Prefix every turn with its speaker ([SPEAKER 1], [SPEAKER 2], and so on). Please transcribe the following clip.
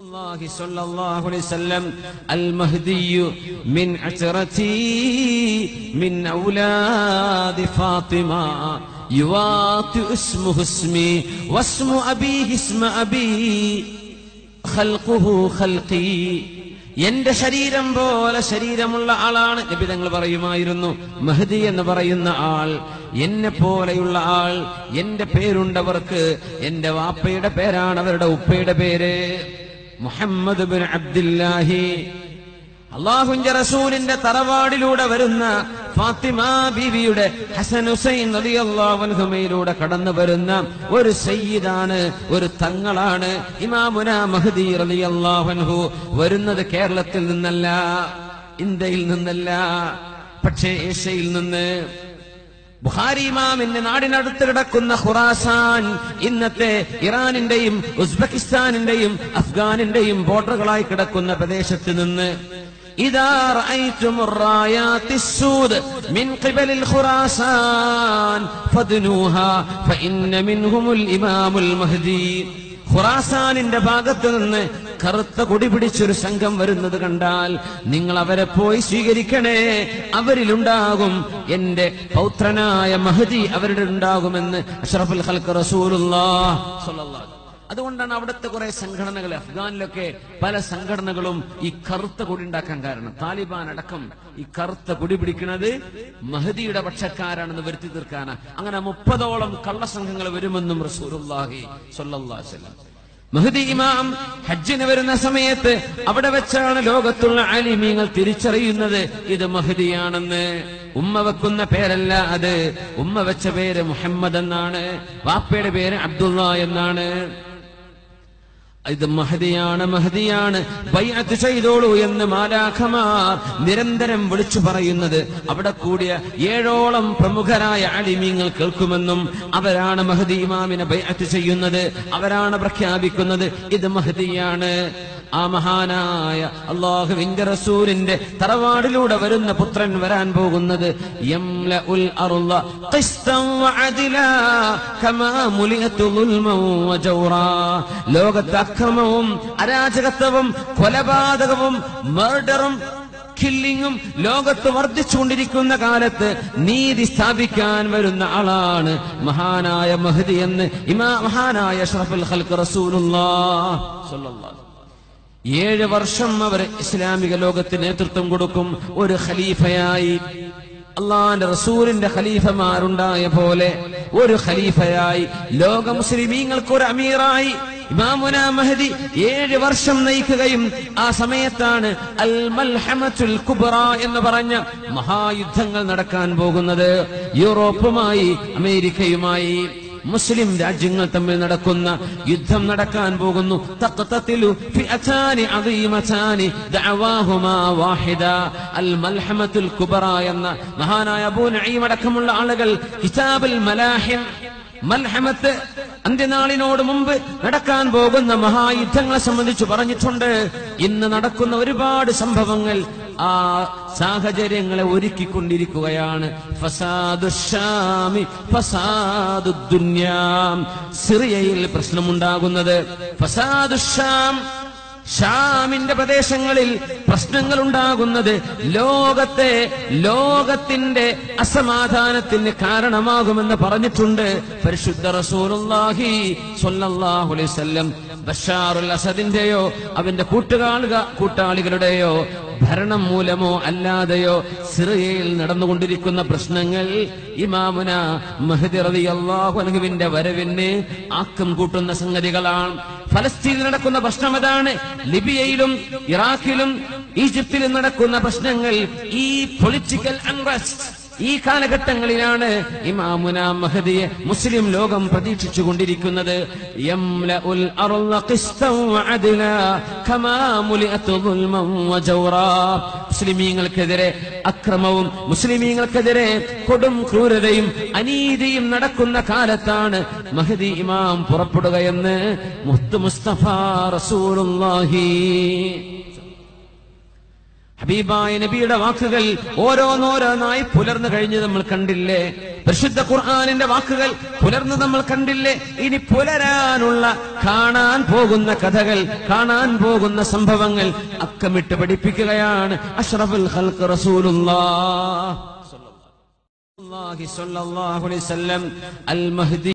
[SPEAKER 1] الله صلى الله عليه وسلم المهدي من عترتي من أولاد فاطمة يواطئ اسمه اسمي واسم أبيه اسم أبي خلقه خلقي എന്റെ ശരീരം പോലെ ശരീരമുള്ള ആളാണ് നബി തങ്ങൾ പറയുമായിരുന്നു മഹദി എന്ന് പറയുന്ന ആൾ എന്നെ പോലെയുള്ള ആൾ എന്റെ പേരുണ്ടവർക്ക് എന്റെ വാപ്പയുടെ പേരാണ് അവരുടെ ഉപ്പയുടെ പേര് മുഹമ്മദ് ബിൻ അബ്ദുല്ലാഹി. അള്ളാഹുഞ്ച റസൂലിന്റെ തറവാടിലൂടെ വരുന്ന ഫാത്തിമ ബീവിയുടെ ഹസൻ ഹുസൈൻ നദി അള്ളാഹുമയിലൂടെ കടന്നു വരുന്ന ഒരു സയ്യിദാണ് ഒരു തങ്ങളാണ് ഇമാമുന മഹദി റളിയല്ലാഹുൻഹു വരുന്നത് കേരളത്തിൽ നിന്നല്ല ഇന്ത്യയിൽ നിന്നല്ല പക്ഷേ ഏഷ്യയിൽ നിന്ന് ബുഹാരി ഇമാമിന്റെ നാടിനടുത്ത് കിടക്കുന്ന ഖുറാസാൻ ഇന്നത്തെ ഇറാനിന്റെയും ഉസ്ബെക്കിസ്ഥാനിന്റെയും അഫ്ഗാനിന്റെയും ബോർഡറുകളായി കിടക്കുന്ന പ്രദേശത്ത് നിന്ന് إذا رأيتم الرايات السود من قبل الخراسان فادنوها فإن منهم الإمام المهدي ഖുറാസാനിന്റെ ഭാഗത്ത് നിന്ന് കറുത്ത കൊടി പിടിച്ചൊരു സംഘം വരുന്നത് കണ്ടാൽ നിങ്ങൾ അവരെ പോയി സ്വീകരിക്കണേ. അവരിലുണ്ടാകും. എന്റെ പൗത്രനായ മഹദി അവരുടെ ഉണ്ടാകുമെന്ന് അഷറഫുൽ ഹൽക്ക് റസൂലുള്ള അതുകൊണ്ടാണ് അവിടുത്തെ കുറെ സംഘടനകൾ അഫ്ഗാനിലൊക്കെ പല സംഘടനകളും ഈ കറുത്ത കൊടി ഉണ്ടാക്കാൻ കാരണം. താലിബാൻ അടക്കം ഈ കറുത്ത കൊടി പിടിക്കുന്നത് മഹദിയുടെ പക്ഷക്കാരാണെന്ന് വരുത്തി തീർക്കാനാ. അങ്ങനെ മുപ്പതോളം കള്ളസംഘങ്ങൾ വരുമെന്നും വസല്ലം. മഹദി ഇമാം ഹജ്ജിന് വരുന്ന സമയത്ത് അവിടെ വെച്ചാണ് ലോകത്തുള്ള ആലിമീങ്ങൾ തിരിച്ചറിയുന്നത്. ഇത് മഹദിയാണെന്ന്. ഉമ്മ വെക്കുന്ന പേരല്ല അത്. ഉമ്മ വെച്ച പേര് മുഹമ്മദ് എന്നാണ്. വാപ്പയുടെ പേര് അബ്ദുള്ള എന്നാണ്. ഇത് മഹതിയാണ് മഹതിയാണ്. ബൈഅത്ത് ചെയ്തോളൂ എന്ന് മാലാഖമാർ നിരന്തരം വിളിച്ചു പറയുന്നത്. അവിടെ കൂടിയ ഏഴോളം പ്രമുഖരായ അലിമീങ്ങൾ കേൾക്കുമെന്നും അവരാണ് മഹദി ഇമാമിനെ ബൈഅത്ത് ചെയ്യുന്നത് അവരാണ് പ്രഖ്യാപിക്കുന്നത്. ഇത് മഹദിയാണ് ആ മഹാനായ അള്ളാഹുവിന്റെ റസൂലിന്റെ തറവാടിലൂടെ വരുന്ന പുത്രൻ വരാൻ പോകുന്നത് ലോകത്ത് അക്രമവും അരാജകത്വവും കൊലപാതകവും മർഡറും കില്ലിങ്ങും ലോകത്ത് വർദ്ധിച്ചുകൊണ്ടിരിക്കുന്ന കാലത്ത് നീതി സ്ഥാപിക്കാൻ വരുന്ന ആളാണ് മഹാനായ മഹദി എന്ന് ഇമാ മഹാനായ ഷറഫുൽ ഹൽക്ക് റസൂലുള്ള ഏഴ് വർഷം അവർ ഇസ്ലാമിക ലോകത്തിന് നേതൃത്വം കൊടുക്കും. ഒരു ഖലീഫയായി. അള്ളാന്റെ റസൂലിന്റെ ഖലീഫമാരുണ്ടായ പോലെ ഒരു ഖലീഫയായി. ലോക മുസ്ലിമീങ്ങൾക്ക് ഒരു അമീറായി. ഇമാമുന മഹദി ഏഴ് വർഷം നയിക്കുകയും ആ സമയത്താണ് അൽ മൽഹമത്തുൽ കുബ്ര എന്ന് പറഞ്ഞ മഹായുദ്ധങ്ങൾ നടക്കാൻ പോകുന്നത്. യൂറോപ്പുമായി അമേരിക്കയുമായി. മുസ്ലിം രാജ്യങ്ങൾ തമ്മിൽ നടക്കുന്ന യുദ്ധം നടക്കാൻ പോകുന്നു. എന്ന മഹാനായ അബൂ നഈം അടക്കമുള്ള ആളുകൾ കിതാബുൽ മലാഹിം മൽഹമത്ത് അന്ത്യനാളിനോട് മുമ്പ് നടക്കാൻ പോകുന്ന മഹായുദ്ധങ്ങളെ സംബന്ധിച്ച് പറഞ്ഞിട്ടുണ്ട്. ഇന്ന് നടക്കുന്ന ഒരുപാട് സംഭവങ്ങൾ ആ സാഹചര്യങ്ങളെ ഒരുക്കിക്കൊണ്ടിരിക്കുകയാണ്. സിറിയയിൽ പ്രശ്നമുണ്ടാകുന്നത്. ഫസാദു ഷാം ഷാമിന്റെ പ്രദേശങ്ങളിൽ പ്രശ്നങ്ങൾ ഉണ്ടാകുന്നത് ലോകത്തെ ലോകത്തിന്റെ അസമാധാനത്തിന് കാരണമാകുമെന്ന് പറഞ്ഞിട്ടുണ്ട്. പരിശുദ്ധ റസൂലുള്ളാഹി സ്വല്ലല്ലാഹു അലൈഹി വസല്ലം. ബഷാറുൽ അസദിന്റെയോ അവന്റെ കൂട്ടുകാളുക കൂട്ടാളികളുടെയോ ഭരണം മൂലമോ അല്ലാതെയോ സിറിയയിൽ നടന്നുകൊണ്ടിരിക്കുന്ന പ്രശ്നങ്ങൾ ഇമാമുന മഹദി റളിയല്ലാഹു അൻഹുവിന്റെ വരവിന് ആക്കം കൂട്ടുന്ന സംഗതികളാണ്. ഫലസ്തീനിൽ നടക്കുന്ന പ്രശ്നം അതാണ്. ലിബിയയിലും ഇറാഖിലും ഈജിപ്തിലും നടക്കുന്ന പ്രശ്നങ്ങൾ ഈ പൊളിറ്റിക്കൽ അൺറസ്റ്റ് ഈ കാലഘട്ടങ്ങളിലാണ് ഇമാമുന മഹദിയെ മുസ്ലിം ലോകം പ്രതീക്ഷിച്ചു കൊണ്ടിരിക്കുന്നത് മുസ്ലിമീങ്ങൾക്കെതിരെ അക്രമവും മുസ്ലിമീങ്ങൾക്കെതിരെ കൊടും ക്രൂരതയും അനീതിയും നടക്കുന്ന കാലത്താണ് മഹദി ഇമാം പുറപ്പെടുകയെന്ന് മുത്ത് മുസ്തഫ റസൂലുള്ളാഹി ഹബീബായ നബിയുടെ വാക്കുകൾ ഓരോന്നോരോന്നായി പുലർന്നു കഴിഞ്ഞ് നമ്മൾ കണ്ടില്ലേ? പരിശുദ്ധ ഖുർആാനിന്റെ വാക്കുകൾ പുലർന്ന് നമ്മൾ കണ്ടില്ലേ? ഇനി പുലരാനുള്ള കാണാൻ പോകുന്ന കഥകൾ കാണാൻ പോകുന്ന സംഭവങ്ങൾ അക്കമിട്ട് പഠിപ്പിക്കുകയാണ്. അഷ്റഫുൽ ഹൽക്ക് വസല്ലം. അൽ മഹ്ദി